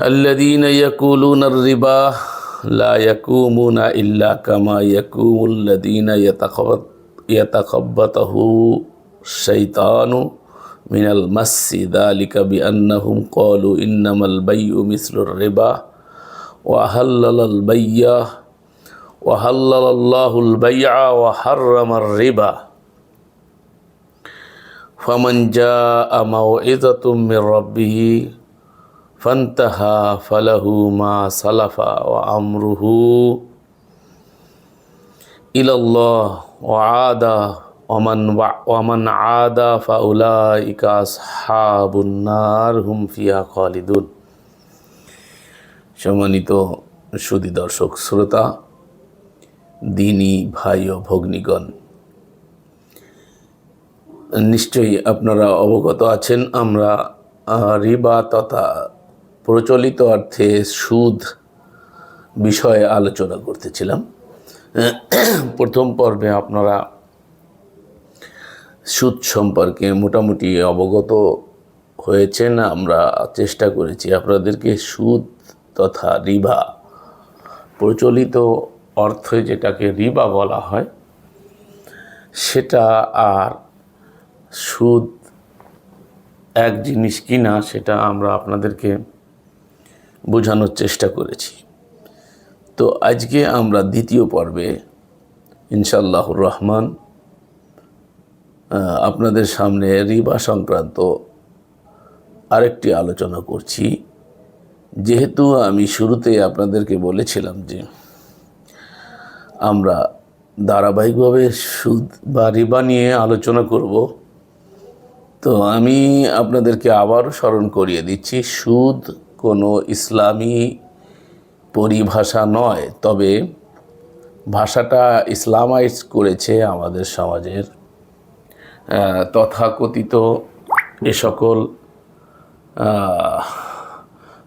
الذين يقولون الربا لا يقومون إلا كما يقوم الذين يتخبط يتخبطه الشيطان من المس. ذلك بأنهم قالوا إنما البيع مثل الربا. وحلل البيع وحلل الله البيع وحرم الربا. فمن جاء موعظة من ربه ফান্তাহা ফালাহু মা সালাফা ও আমরুহু ইলাল্লাহ ও আদা Oman Oman আদা ফাউলা ইকাস হাবুন্নার হুম ফিয়া খালিদুন। সম্মানিত সুদী দর্শক, শ্রোতা, দিনী ভাই ও ভগ্নীগণ, নিশ্চয়ই আপনারা অবগত আছেন, আমরা রিবা তথা প্রচলিত অর্থে সুদ বিষয়ে আলোচনা করতেছিলাম। প্রথম পর্বে আপনারা সুদ সম্পর্কে মোটামুটি অবগত হয়েছেন, আমরা চেষ্টা করেছি আপনাদেরকে সুদ তথা রিবা, প্রচলিত অর্থে যেটাকে রিবা বলা হয়, সেটা আর সুদ এক জিনিস কিনা সেটা আমরা আপনাদেরকে বোঝানোর চেষ্টা করেছি। তো আজকে আমরা দ্বিতীয় পর্বে ইনশাল্লাহুর রহমান আপনাদের সামনে রিবা সংক্রান্ত আরেকটি আলোচনা করছি। যেহেতু আমি শুরুতে আপনাদেরকে বলেছিলাম যে আমরা ধারাবাহিকভাবে সুদ বা রিবা নিয়ে আলোচনা করব, তো আমি আপনাদেরকে আবারও স্মরণ করিয়ে দিচ্ছি, সুদ কোনো ইসলামী পরিভাষা নয়, তবে ভাষাটা ইসলামাইজ করেছে আমাদের সমাজের তথাকথিত এ সকল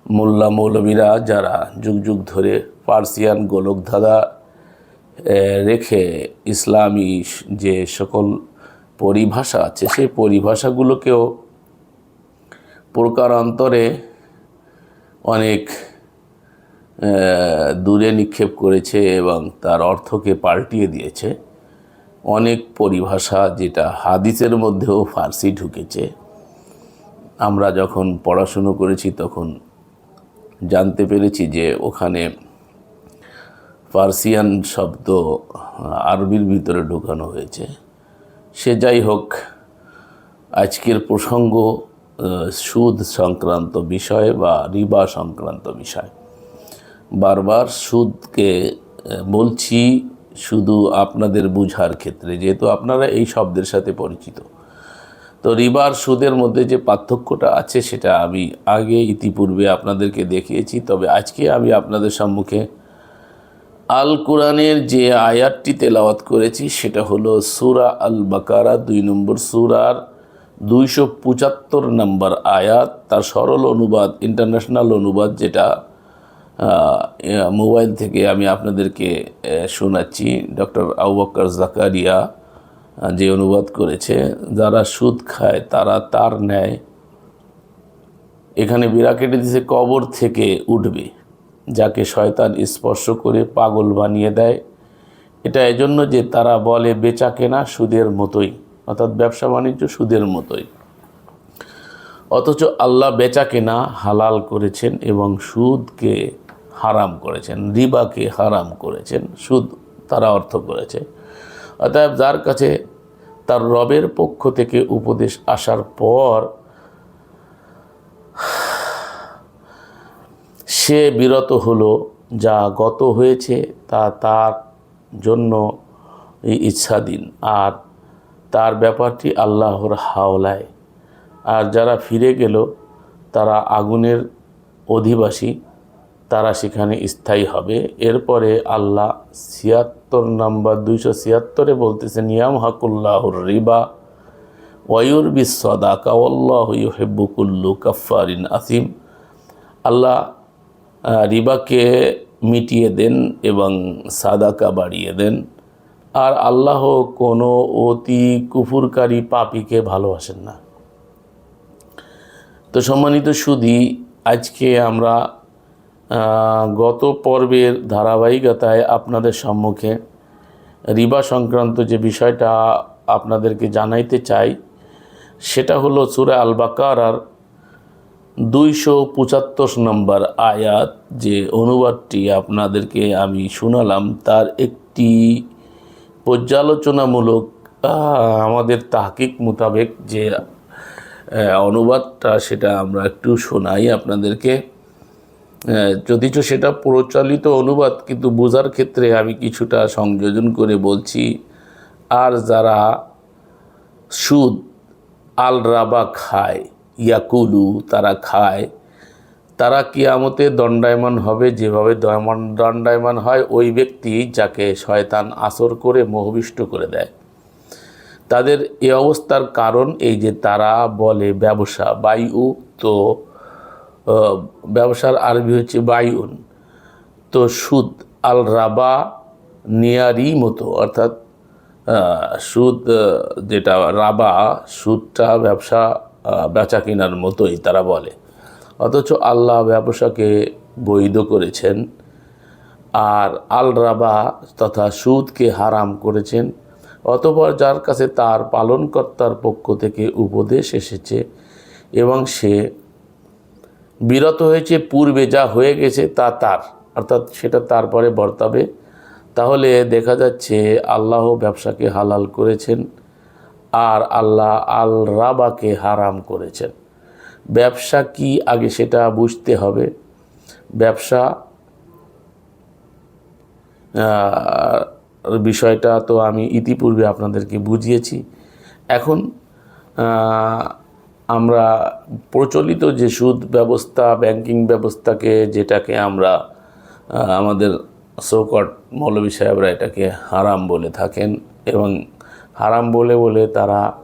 মোল্লা মৌলবীরা যারা যুগ যুগ ধরে পার্সিয়ান গোলকধাঁধা রেখে ইসলামী যে সকল পরিভাষা আছে সেই পরিভাষাগুলোকেও প্রকারান্তরে অনেক দূরে নিক্ষেপ করেছে এবং তার অর্থকে পাল্টিয়ে দিয়েছে। অনেক পরিভাষা যেটা হাদিসের মধ্যেও ফার্সি ঢুকেছে। আমরা যখন পড়াশুনো করেছি তখন জানতে পেরেছি যে ওখানে পার্সিয়ান শব্দ, আরবির ভিতরে ঢোকানো হয়েছে। সে যাই হোক, আজকের প্রসঙ্গ সুদ সংক্রান্ত বিষয় বা রিবা সংক্রান্ত বিষয়। বারবার সুদকে বলছি শুধু আপনাদের বুঝার ক্ষেত্রে, যেহেতু আপনারা এই শব্দের সাথে পরিচিত। তো রিবার সুদের মধ্যে যে পার্থক্যটা আছে, সেটা আমি আগে ইতিপূর্বে আপনাদেরকে দেখিয়েছি, তবে আজকে আমি আপনাদের সম্মুখে আল কোরআনের যে আয়াতটি তেলাওয়াত করেছি, সেটা হলো সুরা আল বাকারা, দুই নম্বর সুরার দুইশো পঁচাত্তর নম্বর আয়াত, তার সরল অনুবাদ ইন্টারন্যাশনাল অনুবাদ, যেটা মোবাইল থেকে আমি আপনাদেরকে শোনাচ্ছি। ডক্টর আউবকর জাকারিয়া যে অনুবাদ করেছে, যারা সুদ খায়, তারা তার ন্যায়, এখানে বিরা কেটে দিছে কবর থেকে উঠবে, যাকে শয়তান স্পর্শ করে পাগল বানিয়ে দেয়। এটা এজন্য যে তারা বলে বেচা কেনা সুদের মতোই। অর্থাৎ ব্যবসা বাণিজ্য সুদের মতোই। অথচ আল্লাহ বেচা কেনা হালাল করেছেন এবং সুদকে হারাম করেছেন, রিবাকে হারাম করেছেন, সুদ তারা অর্থ করেছে। অতএব যার কাছে তার রবের পক্ষ থেকে উপদেশ আসার পর সে বিরত হলো, যা গত হয়েছে তা তার জন্য ইচ্ছাধীন। আর তার ব্যাপারটি আল্লাহর হাওলায়। আর যারা ফিরে গেল, তারা আগুনের অধিবাসী, তারা সেখানে স্থায়ী হবে। এরপরে আল্লাহ ছিয়াত্তর নাম্বার দুইশো ছিয়াত্তরে বলতেছে নিয়াম হাকুল্লাহর রিবা ওয়ুর বিসদা কাওয়াল্লাহ হেব্বুকুল্লু কাফারিন আসিম। আল্লাহ রিবাকে মিটিয়ে দেন এবং সাদাকা বাড়িয়ে দেন। আর আল্লাহ কোনো অতি কুফুরকারী পাপীকে ভালোবাসেন না। তো সম্মানিত সুদী আজকে আমরা গত পর্বের ধারাবাহিকতায় আপনাদের সম্মুখে রিবা সংক্রান্ত যে বিষয়টা আপনাদেরকে জানাইতে চাই, সেটা হলো সুরা আল বাকারার দুইশো পঁচাত্তর নম্বর আয়াত যে অনুবাদটি আপনাদেরকে আমি শোনালাম, তার একটি পর্যালোচনামূলক আমাদের তাহকিক মোতাবেক যে অনুবাদটা সেটা আমরা একটু শোনাই আপনাদেরকে। যদিচ সেটা প্রচলিত অনুবাদ, কিন্তু বোঝার ক্ষেত্রে আমি কিছুটা সংযোজন করে বলছি, আর যারা সুদ আল রাবা খায়, ইয়াকুলু তারা খায় তারা কিয়ামতে দণ্ডায়মান হবে, যেভাবে দণ্ডায়মান হয়, ওই ব্যক্তি যাকে শয়তান আসর করে মোহবিষ্ট করে দেয়। তাদের এ অবস্থার কারণ এই যে তারা বলে ব্যবসা, বায়ু তো ব্যবসার আরবি হচ্ছে বায়ুন। তো সুদ আল রাবা নিয়ারি মতো, অর্থাৎ সুদ যেটা রাবা, সুদটা ব্যবসা বেচা কেনার মতোই তারা বলে। অথচ আল্লাহ ব্যবসাকে বৈধ করেছেন আর আল রাবা তথা সুদকে হারাম করেছেন। অতপর যার কাছে তার পালনকর্তার পক্ষ থেকে উপদেশ এসেছে এবং সে বিরত হয়েছে, পূর্বে যা হয়ে গেছে তা তার, অর্থাৎ সেটা তারপরে বর্তাবে। তাহলে দেখা যাচ্ছে আল্লাহ ব্যবসাকে হালাল করেছেন আর আল্লাহ আল রাবাকে হারাম করেছেন। ব্যবসা কি আগে সেটা বুঝতে হবে। ব্যবসা বিষয়টা তো আমি ইতিপূর্বে আপনাদেরকে বুঝিয়েছি। এখন আমরা প্রচলিত যে সুদ ব্যবস্থা, ব্যাংকিং ব্যবস্থাকে যেটাকে আমরা আমাদের সৌকট মৌলবী সাহেবরা এটাকে হারাম বলে থাকেন এবং হারাম বলে বলে তারা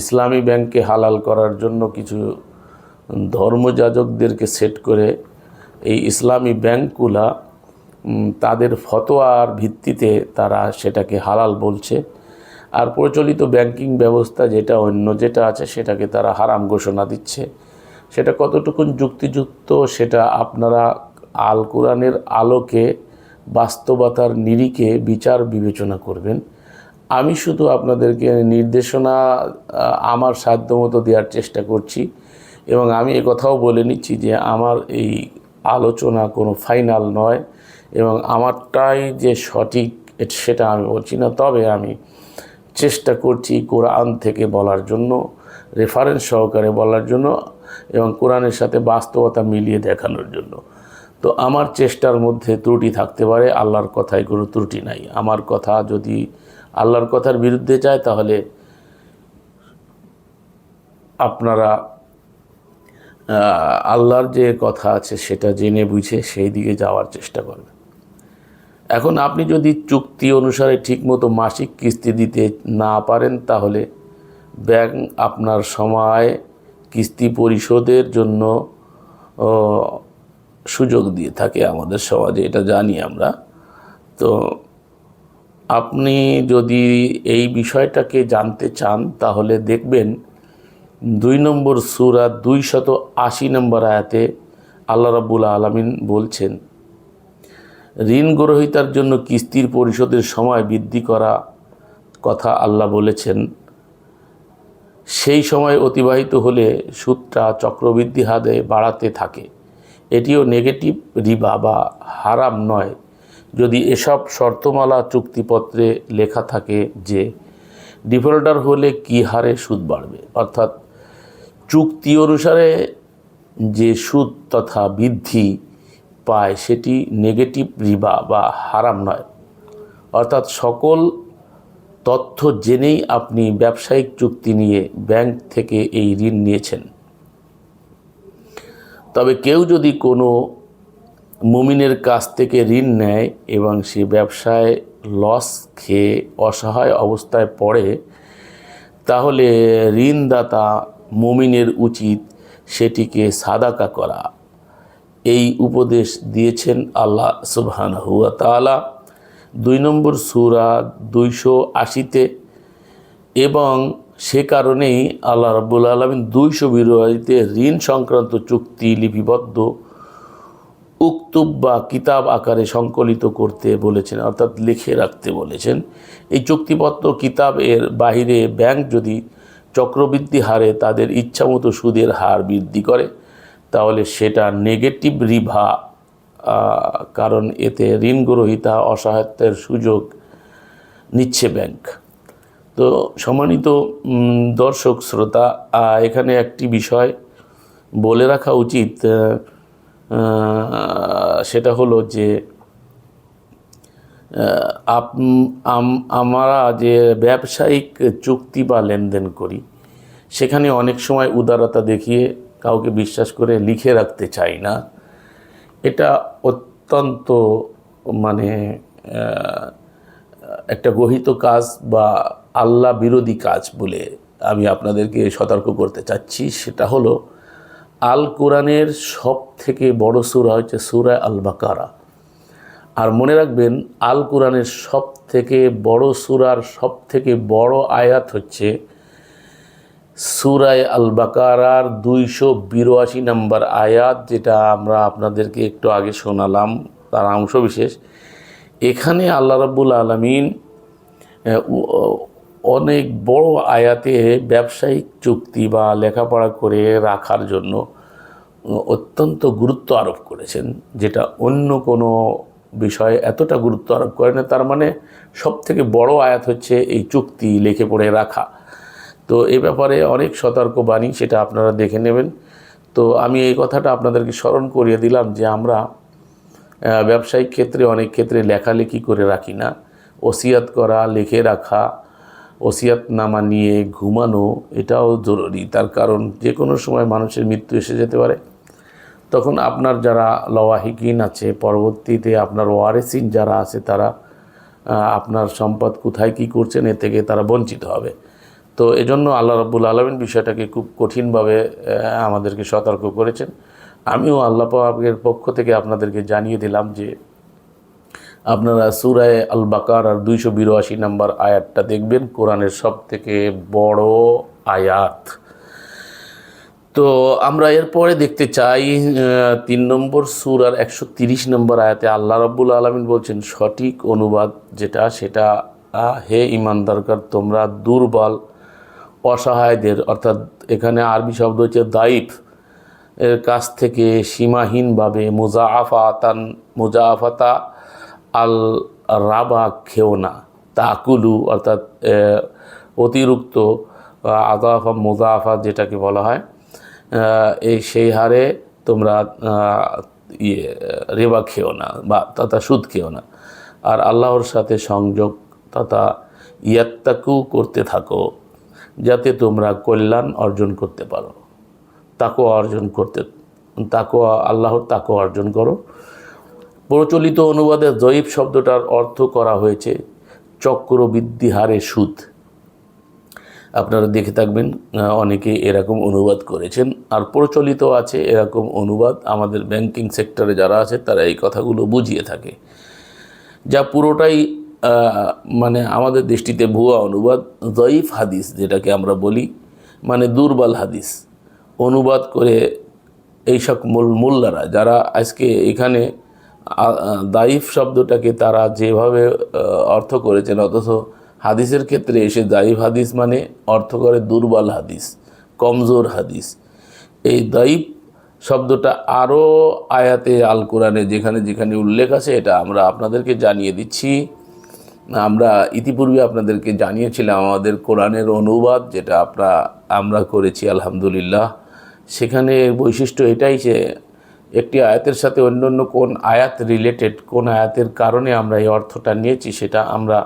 ইসলামী ব্যাংককে হালাল করার জন্য কিছু ধর্মযাজকদেরকে সেট করে এই ইসলামী ব্যাংকগুলা তাদের ফতোয়ার ভিত্তিতে তারা সেটাকে হালাল বলছে। আর প্রচলিত ব্যাংকিং ব্যবস্থা যেটা অন্য যেটা আছে, সেটাকে তারা হারাম ঘোষণা দিচ্ছে। সেটা কতটুকুন যুক্তিযুক্ত, সেটা আপনারা আল কোরআনের আলোকে, বাস্তবতার নিরিখে বিচার বিবেচনা করবেন। আমি শুধু আপনাদেরকে নির্দেশনা আমার সাধ্যমতো দেওয়ার চেষ্টা করছি এবং আমি কথাও বলে নিচ্ছি যে আমার এই আলোচনা কোনো ফাইনাল নয় এবং আমারটাই যে সঠিক সেটা আমি বলছি না। তবে আমি চেষ্টা করছি কোরআন থেকে বলার জন্য রেফারেন্স সহকারে বলার জন্য এবং কোরআনের সাথে বাস্তবতা মিলিয়ে দেখানোর জন্য। তো আমার চেষ্টার মধ্যে ত্রুটি থাকতে পারে, আল্লাহর কথায় কোনো ত্রুটি নাই। আমার কথা যদি আল্লাহর কথার বিরুদ্ধে যায়, তাহলে আপনারা আল্লাহর যে কথা আছে সেটা জেনে বুঝে সেই দিকে যাওয়ার চেষ্টা করবেন। এখন আপনি যদি চুক্তি অনুসারে ঠিকমতো মাসিক কিস্তি দিতে না পারেন, তাহলে ব্যাংক আপনার সময় কিস্তি পরিশোধের জন্য সুযোগ দিয়ে থাকে আমাদের সমাজে, এটা জানি আমরা। তো আপনি যদি এই বিষয়টাকে জানতে চান, তাহলে দেখবেন দুই নম্বর সুরা দুই শত আশি নম্বর আয়াতে আল্লাহ রাবুল আলমিন বলছেন, ঋণ গ্রহীতার জন্য কিস্তির পরিশোধের সময় বৃদ্ধি করা কথা আল্লাহ বলেছেন। সেই সময় অতিবাহিত হলে সুদটা চক্রবৃদ্ধি হারে বাড়াতে থাকে। এটিও নেগেটিভ রিবা বা হারাম নয়। যদি এসব শর্তমালা চুক্তিপত্রে লেখা থাকে যে ডিফল্টার হলে কী হারে সুদ বাড়বে, অর্থাৎ চুক্তি অনুসারে যে সুদ তথা বৃদ্ধি পায় সেটি নেগেটিভ রিবা বা হারাম নয়। অর্থাৎ সকল তথ্য জেনেই আপনি ব্যবসায়িক চুক্তি নিয়ে ব্যাংক থেকে এই ঋণ নিয়েছেন। তবে কেউ যদি কোনো মুমিনের কাছ থেকে ঋণ নেয় এবং সে ব্যবসায় লস খেয়ে অসহায় অবস্থায় পড়ে, তাহলে ঋণদাতা মুমিনের উচিত সেটিকে সাদাকা করা। এই উপদেশ দিয়েছেন আল্লাহ সুবহান হুয়া তালা দুই নম্বর সুরা দুইশো আশিতে। এবং সে কারণেই আল্লাহ রাব্বুল আলমিন দুইশো বিরোধীতে ঋণ সংক্রান্ত চুক্তি লিপিবদ্ধ উক্তুব বা কিতাব আকারে সংকলিত করতে বলেছেন, অর্থাৎ লিখে রাখতে বলেছেন। এই চুক্তিপত্র, কিতাব এর বাহিরে ব্যাংক যদি চক্রবৃদ্ধি হারে তাদের ইচ্ছামতো সুদের হার বৃদ্ধি করে, তাহলে সেটা নেগেটিভ রিভা কারণ এতে ঋণ গ্রহীতা অসহায়ত্বের সুযোগ নিচ্ছে ব্যাংক। তো সম্মানিত দর্শক, শ্রোতা এখানে একটি বিষয় বলে রাখা উচিত সেটা হলো যে আপ- আমরা যে ব্যবসায়িক চুক্তি বা লেনদেন করি, সেখানে অনেক সময় উদারতা দেখিয়ে কাউকে বিশ্বাস করে লিখে রাখতে চাই না। এটা অত্যন্ত মানে একটা গহিত কাজ বা আল্লাহ বিরোধী কাজ বলে আমি আপনাদেরকে সতর্ক করতে চাচ্ছি। সেটা হলো আল কোরআনের সব থেকে বড় সুরা হচ্ছে সুরা আল বাকারা আর মনে রাখবেন, আল কোরআনের সব থেকে বড় সুরার সব থেকে বড় আয়াত হচ্ছে সুরায় আল বাকারার দুইশো বিরাশি নম্বর আয়াত, যেটা আমরা আপনাদেরকে একটু আগে শোনালাম, তার অংশ বিশেষ এখানে আল্লাহ রাব্বুল আলমিন অনেক বড় আয়াতে ব্যবসায়িক চুক্তি বা লেখাপড়া করে রাখার জন্য অত্যন্ত গুরুত্ব আরোপ করেছেন, যেটা অন্য কোনো বিষয়ে এতটা গুরুত্ব আরোপ করে না। তার মানে সব থেকে বড় আয়াত হচ্ছে এই চুক্তি লেখে পড়ে রাখা। তো এ ব্যাপারে অনেক সতর্কবাণী, সেটা আপনারা দেখে নেবেন। তো আমি এই কথাটা আপনাদেরকে স্মরণ করিয়ে দিলাম যে আমরা ব্যবসায়িক ক্ষেত্রে অনেক ক্ষেত্রে লেখালেখি করে রাখি না। ওসিয়াত করা, লিখে রাখা ওসিয়াত নামা নিয়ে ঘুমানো এটাও জরুরি। তার কারণ যে কোনো সময় মানুষের মৃত্যু এসে যেতে পারে। তখন আপনার যারা লওয়াহিকিন আছে, পরবর্তীতে আপনার ওয়ারেসিন যারা আছে, তারা আপনার সম্পদ কোথায়, কী করছেন, এ থেকে তারা বঞ্চিত হবে। তো এজন্য আল্লাহ রাব্বুল আলমিন বিষয়টাকে খুব কঠিনভাবে আমাদেরকে সতর্ক করেছেন। আমিও আল্লাহ পাকের পক্ষ থেকে আপনাদেরকে জানিয়ে দিলাম যে আপনারা সুরায় আল বাকার আর দুইশো বিরাশি নম্বর আয়াতটা দেখবেন, কোরআনের সব থেকে বড় আয়াত। তো আমরা এরপরে দেখতে চাই তিন নম্বর সুর আর একশো তিরিশ নম্বর আয়াতে আল্লাহ রাব্বুল আলমিন বলছেন, সঠিক অনুবাদ যেটা সেটা হে ইমানদারকার তোমরা দুর্বল, অসহায়দের, অর্থাৎ এখানে আরবি শব্দ হচ্ছে দাইফ এর কাছ থেকে সীমাহীনভাবে মুজাআফাতান, মুজাআফাতা আল রাবা খেও না, তাকুলু, অর্থাৎ অতিরিক্ত আদাফা মুজাফা যেটাকে বলা হয় এই সেই হারে তোমরা ইয়ে রেবা খেও না বা তথা সুদ খেও না। আর আল্লাহর সাথে সংযোগ তথা ইয়াত্তাকু করতে থাকো, যাতে তোমরা কল্যাণ অর্জন করতে পারো। তাকো অর্জন করতে তাকো আল্লাহর তাকো অর্জন করো। প্রচলিত অনুবাদে জয়ীব শব্দটার অর্থ করা হয়েছে চক্রবৃদ্ধি হারে সুদ। আপনারা দেখে থাকবেন অনেকে এরকম অনুবাদ করেছেন। আর প্রচলিত আছে এরকম অনুবাদ আমাদের ব্যাংকিং সেক্টরে যারা আছে, তারা এই কথাগুলো বুঝিয়ে থাকে। যা পুরোটাই মানে আমাদের দৃষ্টিতে ভুয়া অনুবাদ, জয়ীফ হাদিস যেটাকে আমরা বলি মানে দুর্বল হাদিস। অনুবাদ করে এই সব মোল- মোল্লারা যারা আজকে এখানে দাইফ শব্দটাকে তারা যেভাবে অর্থ করেছেন, অথচ হাদিসের ক্ষেত্রে এসে দাইফ হাদিস মানে অর্থ করে দুর্বল হাদিস, কমজোর হাদিস। এই দাইফ শব্দটা আরও আয়াতে আল কোরআনে যেখানে যেখানে উল্লেখ আছে, এটা আমরা আপনাদেরকে জানিয়ে দিচ্ছি। আমরা ইতিপূর্বে আপনাদেরকে জানিয়েছিলাম আমাদের কোরআনের অনুবাদ, যেটা আমরা আমরা করেছি, আলহামদুলিল্লাহ। সেখানে বৈশিষ্ট্য এটাই যে একটি আয়াতের সাথে অন্য অন্য কোন আয়াত রিলেটেড কোন আয়াতের কারণে আমরা এই অর্থটা নিয়েছি সেটা আমরা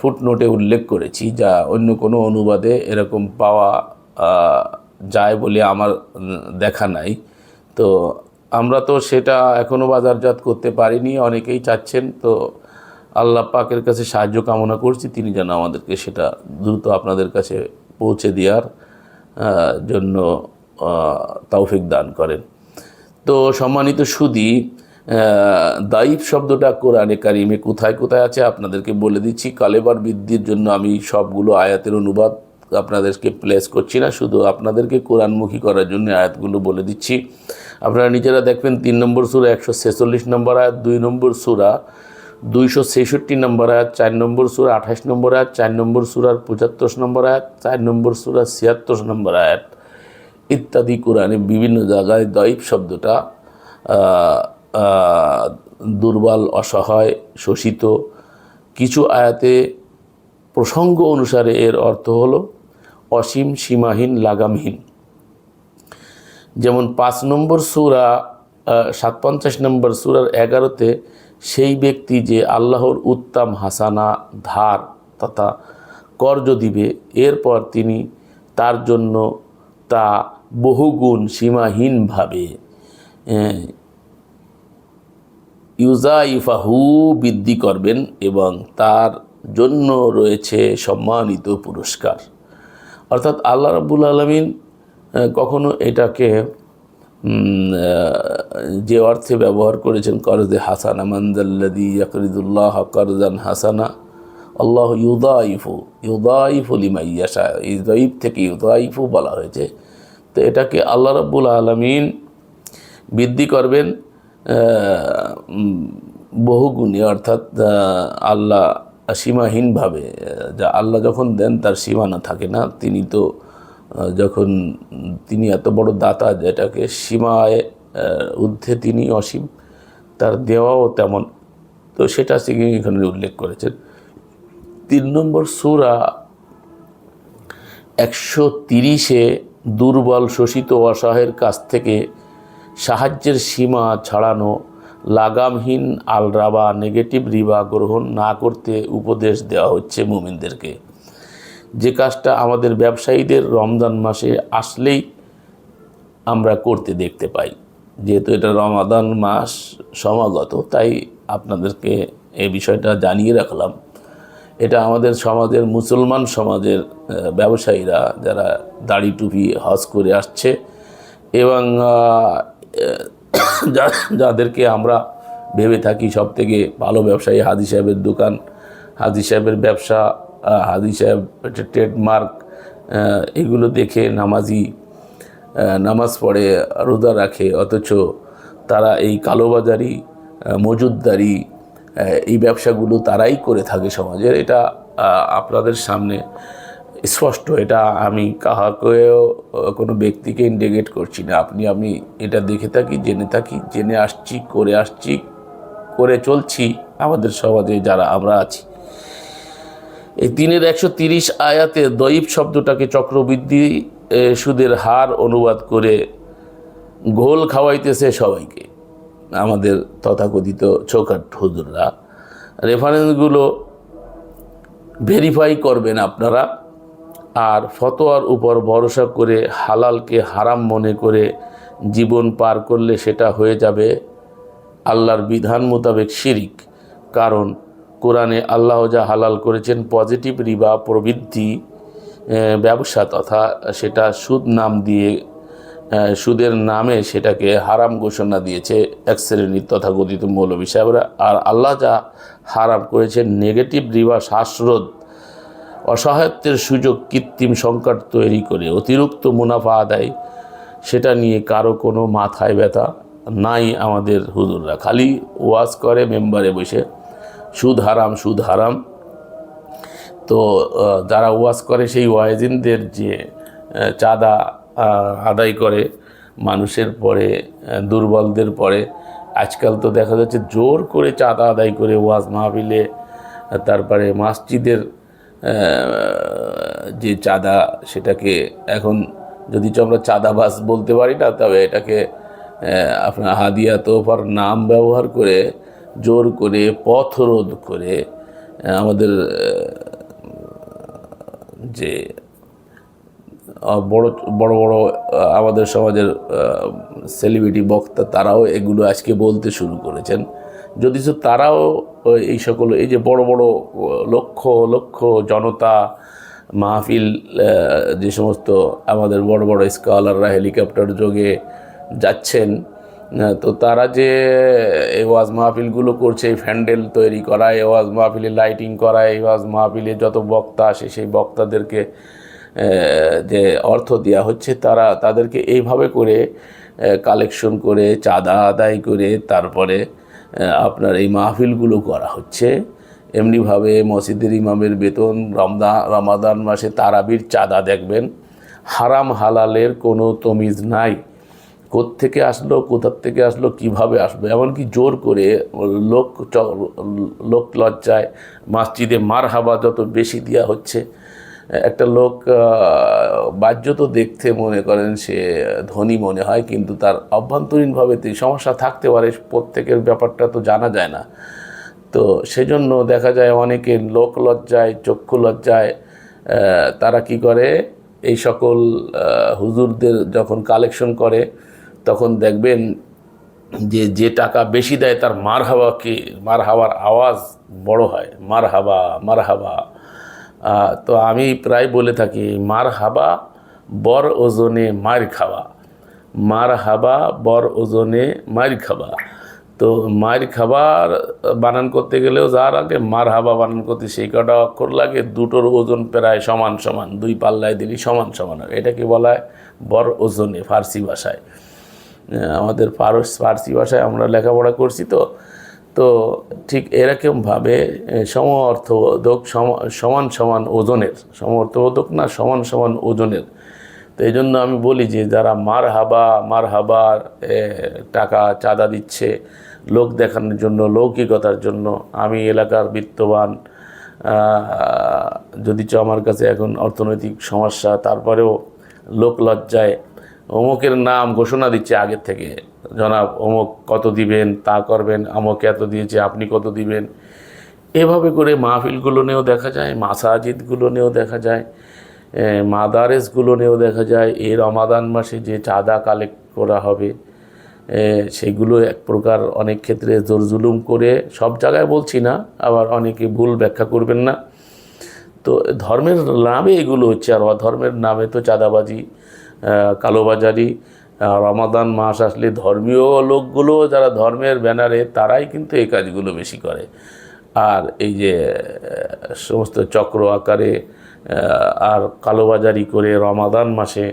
ফুটনোটে উল্লেখ করেছি, যা অন্য কোনো অনুবাদে এরকম পাওয়া যায় বলে আমার দেখা নাই। তো আমরা তো সেটা এখনও বাজারজাত করতে পারিনি, অনেকেই চাচ্ছেন, তো আল্লাহ পাকের কাছে সাহায্য কামনা করছি, তিনি যেন আমাদেরকে সেটা দ্রুত আপনাদের কাছে পৌঁছে দেওয়ার জন্য তৌফিক দান করেন। তো সম্মানিত সুদী দাইফ শব্দটা কোরআনে কারিমে কোথায় কোথায় আছে আপনাদেরকে বলে দিচ্ছি। কালেবার বৃদ্ধির জন্য আমি সবগুলো আয়াতের অনুবাদ আপনাদেরকে প্লেস করছি না, শুধু আপনাদেরকে কোরআনমুখী করার জন্য আয়াতগুলো বলে দিচ্ছি। আপনারা নিজেরা দেখবেন তিন নম্বর সুরা একশো ছেচল্লিশ নম্বর আয়াত, দুই নম্বর সুরা দুইশো ছেষট্টি নম্বর আয়াত, চার নম্বর সুরা আঠাশ নম্বর আয়াত, চার নম্বর সুরার পঁচাত্তর নম্বর আয়াত, চার নম্বর সুরা ছিয়াত্তর নম্বর আয়াত। ইত্যাদি কোরআনে বিভিন্ন জায়গায় দৈব শব্দটা দুর্বল, অসহায়, শোষিত কিছু আয়াতে প্রসঙ্গ অনুসারে এর অর্থ হল অসীম, সীমাহীন, লাগামহীন। যেমন পাঁচ নম্বর সুরা সাত পঞ্চাশ নম্বর সুরার এগারোতে সেই ব্যক্তি যে আল্লাহর উত্তম হাসানা, ধার তথা কর্জ দিবে এরপর তিনি তার জন্য তা বহুগুণ সীমাহীনভাবে ইউজাইফাহু বৃদ্ধি করবেন এবং তার জন্য রয়েছে সম্মানিত পুরস্কার। অর্থাৎ আল্লাহ রাব্বুল আলমিন কখনো এটাকে যে অর্থে ব্যবহার করেছেন, করজে হাসানা মানজাল্লাদি ইয়াকরিদুল্লাহ করজান হাসানা আল্লাহ ইউদাইফু ইউদাইফু লিমাইয়াশা ইউদাইফ থেকে ইউদাইফু বলা হয়েছে। তো এটাকে আল্লাহ রাব্বুল আলমিন বৃদ্ধি করবেন বহুগুণী, অর্থাৎ আল্লাহ সীমাহীনভাবে যা আল্লাহ যখন দেন তার সীমানা থাকে না, তিনি তো যখন তিনি এত বড় দাতা যেটাকে সীমায় ঊর্ধ্বে তিনি অসীম, তার দেওয়াও তেমন। তো সেটা তিনি এখানে উল্লেখ করেছেন। তিন নম্বর সুরা একশো তিরিশে দুর্বল শোষিত অসহায়ের কাছ থেকে সাহায্যের সীমা ছাড়ানো লাগামহীন আলরাবা নেগেটিভ রিবা গ্রহণ না করতে উপদেশ দেওয়া হচ্ছে মুমিনদেরকে। যে কাজটা আমাদের ব্যবসায়ীদের রমজান মাসে আসলেই আমরা করতে দেখতে পাই। যেহেতু এটা রমাদান মাস সমাগত, তাই আপনাদেরকে এই বিষয়টা জানিয়ে রাখলাম। এটা আমাদের সমাজের, মুসলমান সমাজের ব্যবসায়ীরা যারা দাড়ি টুপি হজ করে আসছে এবং যাদেরকে আমরা ভেবে থাকি সব থেকে ভালো ব্যবসায়ী হাদি সাহেবের দোকান হাদি সাহেবের ব্যবসা হাদি সাহেব ট্রেডমার্ক এগুলো দেখে নামাজি নামাজ পড়ে, রোজা রাখে, অথচ তারা এই কালোবাজারি মজুদদারি এই ব্যবসাগুলো তারাই করে থাকে সমাজের। এটা আপনাদের সামনে স্পষ্ট। এটা আমি কাহাকেও কোনো ব্যক্তিকে ইন্ডিকেট করছি না। আপনি, আমি এটা দেখে থাকি, জেনে থাকি, জেনে আসছি, করে আসছি, করে চলছি আমাদের সমাজে যারা আমরা আছি। এই তিনের একশো তিরিশ আয়াতে দৈব শব্দটাকে চক্রবৃদ্ধি সুদের হার অনুবাদ করে গোল খাওয়াইতেছে সবাইকে। আমাদের তথাকথিত চৌকাট হুজুররা। রেফারেন্সগুলো ভেরিফাই করবেন আপনারা। আর ফতোয়ার উপর ভরসা করে হালালকে হারাম মনে করে জীবন পার করলে সেটা হয়ে যাবে আল্লাহর বিধান মোতাবেক শিরিক। কারণ কোরআনে আল্লাহ যা হালাল করেছেন পজিটিভ রিবা প্রবৃদ্ধি ব্যবসা তথা সেটা সুদ নাম দিয়ে সুদের নামে সেটাকে হারাম ঘোষণা দিয়েছে এক শ্রেণির তথাকথিত মৌলবী সাহেবরা। আর আল্লাহ যা হারাম করেছেন নেগেটিভ রিবা শ্বাসরোধ অসহায়ত্বের সুযোগ কৃত্রিম সংকট তৈরি করে, অতিরিক্ত মুনাফা আদায়, সেটা নিয়ে কারও কোনো মাথায় ব্যথা নাই আমাদের হুজুররা। খালি ওয়াজ করে মেম্বারে বসে, সুদ হারাম সুদ হারাম। তো যারা ওয়াজ করে সেই ওয়াজিনদের যে চাঁদা আদায় করে মানুষের পরে দুর্বলদের পরে। আজকাল তো দেখা যাচ্ছে জোর করে চাঁদা আদায় করে ওয়াজ মাহফিলে আহ, তারপরে মাসজিদের যে চাঁদা সেটাকে এখন যদি আমরা চাঁদাবাস বলতে পারি না তবে এটাকে আপনার হাদিয়া তোফার নাম ব্যবহার করে জোর করে পথরোধ করে আমাদের যে বড় বড় বড় আমাদের সমাজের সেলিব্রিটি বক্তা তারাও এগুলো আজকে বলতে শুরু করেছেন। যদিচ তারাও এই সকল, এই যে বড় বড় লক্ষ লক্ষ জনতা মাহফিল যে সমস্ত আমাদের বড় বড় স্কলাররা হেলিকপ্টার যোগে যাচ্ছেন তো তারা যে এই ওয়াজ মাহফিলগুলো করছে, এই ফ্যান্ডেল তৈরি করা, এই ওয়াজ মাহফিলে লাইটিং করা, এই ওয়াজ মাহফিলে যত বক্তা আসে, সেই বক্তাদেরকে যে অর্থ দেওয়া হচ্ছে, তারা তাদেরকে এইভাবে করে কালেকশন করে, চাঁদা আদায় করে, তারপরে আপনার এই মাহফিলগুলো করা হচ্ছে। এমনিভাবে মসজিদের ইমামের বেতন, রমদা, রমাদান মাসে তারাবির চাঁদা দেখবেন। হারাম হালালের কোনো তমিজ নাই। থেকে আসলো, কোথার থেকে আসলো, কীভাবে আসলো এমনকি জোর করে লোক লোক লজ্জায় মসজিদে মার হাবা যত বেশি দেওয়া হচ্ছে একটা লোক বাহ্য তো দেখতে মনে করেন সে ধনী মনে হয়, কিন্তু তার অভ্যন্তরীণভাবে সমস্যা থাকতে পারে, প্রত্যেকের ব্যাপারটা তো জানা যায় না। তো সেজন্য দেখা যায় অনেকে লোক লজ্জায়, চক্ষু লজ্জায় তারা কি করে, এই সকল হুজুরদের যখন কালেকশন করে, তখন দেখবেন যে যে টাকা বেশি দেয় তার মার হাওয়াকে মার হাওয়ার আওয়াজ বড় হয় মার হাবা মার হাবা তো আমি প্রায় বলে থাকি, মার হাবা, বর ওজনে মার খাওয়া। মার হাবা, বর ওজনে মার খাবা তো মার খাবার বানান করতে গেলেও যার আগে মার হাবা বানান করতে, সেই কটা অক্ষর লাগে, দুটোর ওজন প্রায় সমান সমান, দুই পাল্লায় দিলেই সমান সমান হয়। এটাকে বলা হয়? বর ওজনে, ফার্সি ভাষায়। আমাদের ফারস ফার্সি ভাষায় আমরা লেখাপড়া করছি তো তো ঠিক এরকমভাবে সম অর্থবোধক সম- সমান সমান ওজনের সম অর্থবোধক না সমান সমান ওজনের। তো এই জন্য আমি বলি যে, যারা মার হাবা মার হাবার টাকা চাঁদা দিচ্ছে, লোক দেখানোর জন্য, লৌকিকতার জন্য, আমি এলাকার বিত্তবান যদি আমার কাছে এখন অর্থনৈতিক সমস্যা, তারপরেও লোক লজ্জায় অমুকের নাম ঘোষণা দিচ্ছে আগের থেকে। জনাব, অমুক কত দিবেন, তা করবেন, আমক এত দিয়েছে আপনি কত দিবেন। এভাবে করে মাহফিলগুলো নিয়েও দেখা যায়, মাসাজিদগুলো নিয়েও দেখা যায় মাদারেসগুলো নিয়েও দেখা যায়। এই রমাদান মাসে যে চাঁদা কালেক্ট করা হবে সেগুলো এক প্রকার অনেক ক্ষেত্রে জোর জুলুম করে, সব জায়গায় বলছি না, আবার অনেকে ভুল ব্যাখ্যা করবেন না। তো ধর্মের নামে এগুলো হচ্ছে, আর অধর্মের নামে তো চাঁদাবাজি কালোবাজারি রমাদান মাস আসলে ধর্মীয় লোকগুলো যারা ধর্মের ব্যানারে, তারাই কিন্তু এই কাজগুলো বেশি করে। আর এই যে সমস্ত চক্র আকারে আর কালোবাজারি করে রমাদান মাসে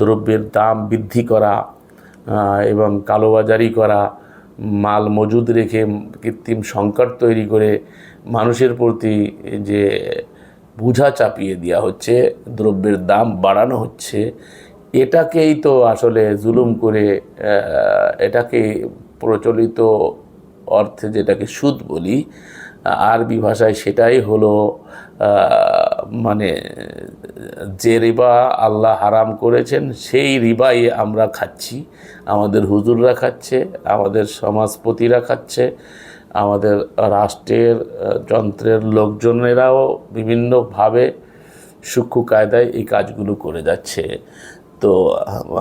দ্রব্যের দাম বৃদ্ধি করা এবং কালোবাজারি করা, মাল মজুদ রেখে কৃত্রিম সংকট তৈরি করে মানুষের প্রতি যে বোঝা চাপিয়ে দেওয়া হচ্ছে, দ্রব্যের দাম বাড়ানো হচ্ছে এটাকেই তো আসলে জুলুম করে এটাকে প্রচলিত অর্থে যেটাকে সুদ বলি, আরবি ভাষায় সেটাই হলো মানে যে রিবা আল্লাহ হারাম করেছেন, সেই রিবাই আমরা খাচ্ছি। আমাদের হুজুররা খাচ্ছে, আমাদের সমাজপতিরা খাচ্ছে, আমাদের রাষ্ট্রের যন্ত্রের লোকজনেরাও বিভিন্নভাবে সূক্ষ্ম কায়দায় এই কাজগুলো করে যাচ্ছে। তো,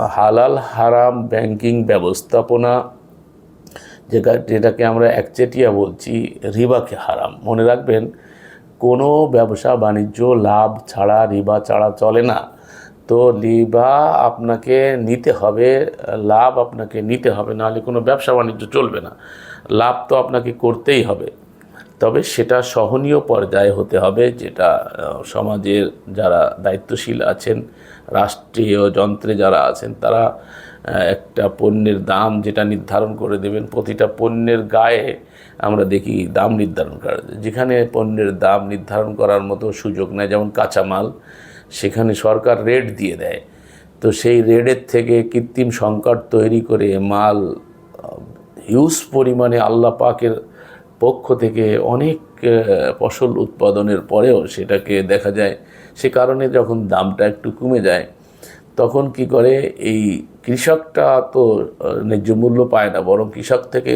হালাল হারাম ব্যাংকিং ব্যবস্থাপনা, যেটা, যেটাকে আমরা একচেটিয়া বলছি, রিবাকে হারাম। মনে রাখবেন, কোনো ব্যবসা, বাণিজ্য, লাভ ছাড়া, রিবা ছাড়া চলে না। তো রিবা আপনাকে নিতে হবে, লাভ আপনাকে নিতে হবে, নাহলে কোনো ব্যবসা, বাণিজ্য চলবে না। লাভ তো আপনাকে করতেই হবে। তবে সেটা সহনীয় পর্যায়ে হতে হবে, যেটা সমাজের যারা দায়িত্বশীল আছেন রাষ্ট্রীয় যন্ত্রে যারা আছেন, তারা একটা পণ্যের দাম যেটা নির্ধারণ করে দেবেন, প্রতিটা পণ্যের গায়ে আমরা দেখি দাম নির্ধারণ করা। যেখানে পণ্যের দাম নির্ধারণ করার মতো সুযোগ নেয় যেমন কাঁচামাল, সেখানে সরকার রেট দিয়ে দেয়। তো সেই রেডের থেকে কৃত্রিম সংকট তৈরি করে মাল, হিউজ পরিমাণে আল্লাহ পাকের পক্ষ থেকে অনেক ফসল উৎপাদনের পরেও সেটাকে দেখা যায় সে কারণে যখন দামটা একটু কমে যায়, তখন কি করে এই কৃষকটা তো ন্যায্য মূল্য পায় না, বরং কৃষক থেকে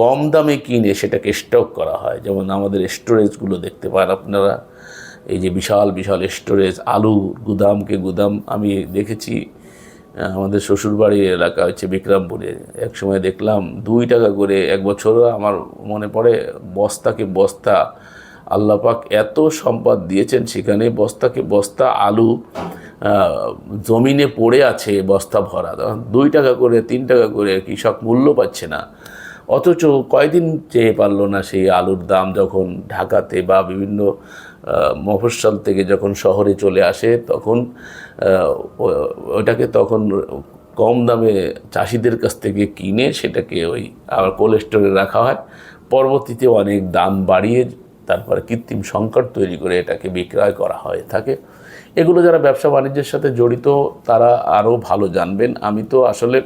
কম দামে কিনে সেটাকে স্টক করা হয়। যেমন আমাদের স্টোরেজগুলো দেখতে পান আপনারা, এই যে বিশাল বিশাল স্টোরেজ আলু, গুদামকে গুদাম, আমি দেখেছি আমাদের শ্বশুরবাড়ির এলাকা হচ্ছে বিক্রমপুরে এক সময় দেখলাম দুই টাকা করে, এক বছর আমার মনে পড়ে, বস্তাকে বস্তা আল্লাপাক এত সম্পদ দিয়েছেন সেখানে বস্তাকে বস্তা আলু জমিনে পড়ে আছে বস্তা ভরা। দুই টাকা করে, তিন টাকা করে কৃষক মূল্য পাচ্ছে না। অথচ কয়দিন চেয়ে পারল না সেই আলুর দাম যখন ঢাকাতে বা বিভিন্ন মফস্বল থেকে যখন শহরে চলে আসে তখন ওটাকে তখন কম দামে চাষিদের কাছ থেকে কিনে সেটাকে ওই আবার কোল্ড স্টোরে রাখা হয়। পরবর্তীতে অনেক দাম বাড়িয়ে তারপরে কৃত্রিম সংকট তৈরি করে এটাকে বিক্রয় করা হয়ে। থাকে। এগুলো যারা ব্যবসা বাণিজ্যের সাথে জড়িত, তারা আরও ভালো জানবেন। আমি তো আসলে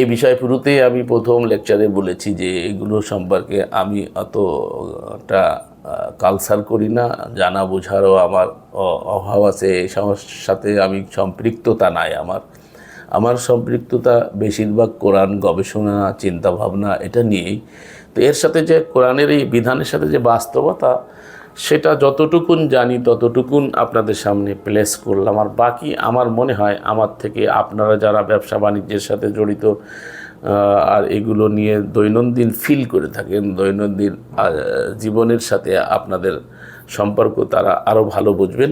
এই বিষয় শুরুতেই আমি প্রথম লেকচারে বলেছি যে এগুলো সম্পর্কে আমি অতটা কালচার করি না। জানা বোঝারও আমার অভাব আছে। এই সাথে আমি সম্পৃক্ততা নাই আমার। আমার সম্পৃক্ততা বেশিরভাগ কোরআন গবেষণা, চিন্তাভাবনা এটা নিয়েই। তো এর সাথে যে কোরআনের এই বিধানের সাথে যে বাস্তবতা, সেটা যতটুকুন জানি ততটুকুন আপনাদের সামনে প্লেস করলাম। আর বাকি আমার মনে হয় আমার থেকে আপনারা যারা ব্যবসা বাণিজ্যের সাথে জড়িত আর এগুলো নিয়ে দৈনন্দিন ফিল করে থাকেন, দৈনন্দিন জীবনের সাথে আপনাদের সম্পর্ক তারা আরও ভালো বুঝবেন।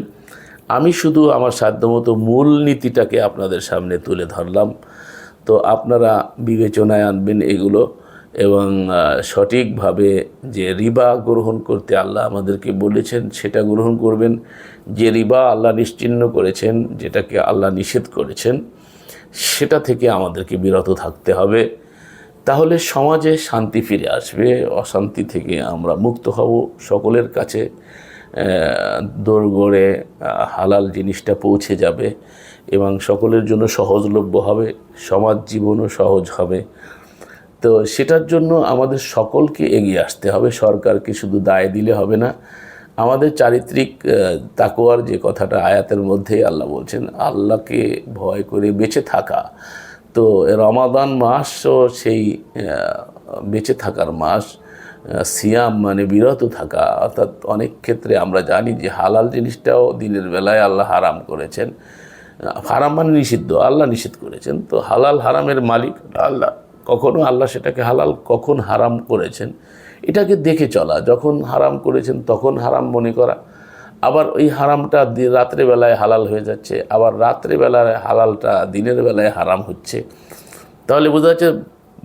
আমি শুধু আমার সাধ্যমতো মূল নীতিটাকে আপনাদের সামনে তুলে ধরলাম। তো আপনারা বিবেচনায় আনবেন এগুলো। এবং সঠিকভাবে যে রিবা গ্রহণ করতে আল্লাহ আমাদেরকে বলেছেন, সেটা গ্রহণ করবেন। যে রিবা আল্লাহ নিশ্চিহ্ন করেছেন, যেটাকে আল্লাহ নিষেধ করেছেন, সেটা থেকে আমাদেরকে বিরত থাকতে হবে। তাহলে সমাজে শান্তি ফিরে আসবে, অশান্তি থেকে আমরা মুক্ত হব সকলের কাছে। দৌড় গড়ে হালাল জিনিসটা পৌঁছে যাবে এবং সকলের জন্য সহজলভ্য হবে, সমাজ জীবনও সহজ হবে। তো সেটার জন্য আমাদের সকলকে এগিয়ে আসতে হবে। সরকারকে শুধু দায় দিলে হবে না। আমাদের চারিত্রিক তাকোয়ার যে কথাটা আয়াতের মধ্যেই আল্লাহ বলছেন, আল্লাহকে ভয় করে বেঁচে থাকা। তো রমাদান মাসও সেই বেঁচে থাকার মাস সিয়াম মানে বিরত থাকা। অর্থাৎ অনেক ক্ষেত্রে আমরা জানি যে হালাল জিনিসটাও দিনের বেলায় আল্লাহ হারাম করেছেন। হারাম মানে নিষিদ্ধ, আল্লাহ নিষিদ্ধ করেছেন। তো হালাল হারামের মালিক আল্লাহ। কখনো আল্লাহ সেটাকে হালাল, কখন হারাম করেছেন, এটাকে দেখে চলা। যখন হারাম করেছেন, তখন হারাম মনে করা। আবার ওই হারামটা রাত্রেবেলায় হালাল হয়ে যাচ্ছে, আবার রাত্রেবেলায় হালালটা দিনের বেলায় হারাম হচ্ছে। তাহলে বোঝা যাচ্ছে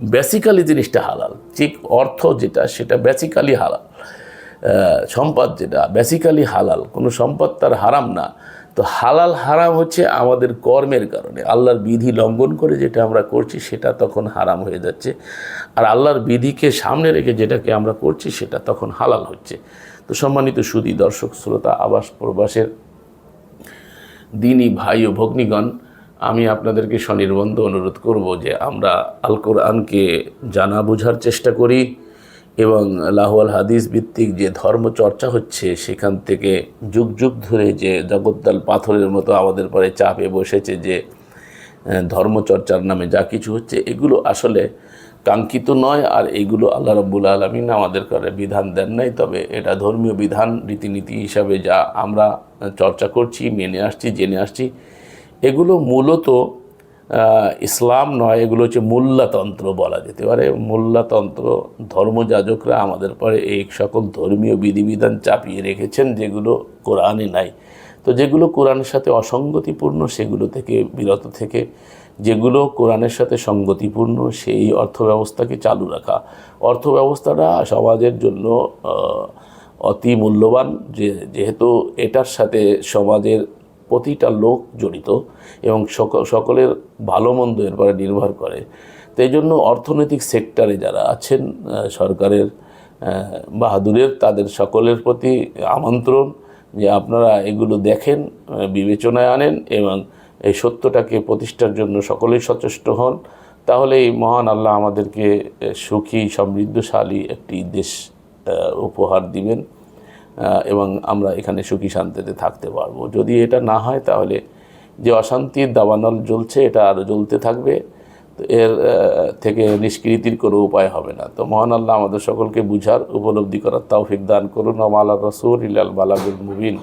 বেসিক্যালি জিনিসটা হালাল। ঠিক অর্থ যেটা, সেটা বেসিক্যালি হালাল। সম্পদ যেটা বেসিক্যালি হালাল। কোনো সম্পদ তার হারাম না। তো হালাল হারাম হচ্ছে আমাদের কর্মের কারণে। আল্লাহর বিধি লঙ্ঘন করে যেটা আমরা করছি, সেটা তখন হারাম হয়ে যাচ্ছে। আর আল্লাহর বিধিকে সামনে রেখে যেটাকে আমরা করছি, সেটা তখন হালাল হচ্ছে। তো সম্মানিত সুদী দর্শক, শ্রোতা, আবাস প্রবাসের দিনই ভাই ও ভগ্নীগণ, আমি আপনাদেরকে স্বনির্বন্ধ অনুরোধ করব যে আমরা আল কোরআনকে জানা বোঝার চেষ্টা করি। এবং লাহওয়াল হাদিস ভিত্তিক যে ধর্ম চর্চা হচ্ছে, সেখান থেকে যুগ যুগ ধরে যে জগদ্দাল পাথরের মতো আমাদের পরে চাপে বসেছে যে ধর্মচর্চার নামে যা কিছু হচ্ছে, এগুলো আসলে কাঙ্ক্ষিত নয় আর এগুলো আল্লাহ রব্বুল আলমিন আমাদের করে বিধান দেন নাই। তবে এটা ধর্মীয় বিধান, রীতিনীতি হিসাবে যা আমরা চর্চা করছি, মেনে আসছি, জেনে আসছি, এগুলো মূলত ইসলাম নয়, এগুলো হচ্ছে মোল্লাতন্ত্র বলা যেতে পারে। মোল্লাতন্ত্র ধর্মযাজকরা আমাদের পরে এই সকল ধর্মীয় বিধিবিধান চাপিয়ে রেখেছেন, যেগুলো কোরআনে নাই। তো যেগুলো কোরআনের সাথে অসঙ্গতিপূর্ণ, সেগুলো থেকে বিরত থেকে, যেগুলো কোরআনের সাথে সঙ্গতিপূর্ণ, সেই অর্থব্যবস্থাকে চালু রাখা। অর্থব্যবস্থাটা সমাজের জন্য অতি মূল্যবান, যে, যেহেতু এটার সাথে সমাজের প্রতিটা লোক জড়িত এবং সক- সকলের ভালো মন্দ এরপরে নির্ভর করে। তো এই জন্য অর্থনৈতিক সেক্টরে যারা আছেন সরকারের বাহাদুরের, তাদের সকলের প্রতি আমন্ত্রণ যে আপনারা এগুলো দেখেন বিবেচনায় আনেন এবং এই সত্যটাকে প্রতিষ্ঠার জন্য সকলেই সচেষ্ট হন। তাহলে এই মহান আল্লাহ আমাদেরকে সুখী, সমৃদ্ধশালী একটি দেশ উপহার দিবেন। এবং আমরা এখানে সুখী শান্তিতে থাকতে পারব। যদি এটা না হয়, তাহলে যে অশান্তির দাবানল জ্বলছে, এটা আরও জ্বলতে থাকবে। তো এর থেকে নিষ্কৃতির কোনো উপায় হবে না। তো মহান আল্লাহ আমাদের সকলকে বুঝার, উপলব্ধি করার তাও দান করুন। আমাল রসুল ইলাল বালাগুল মুবিন।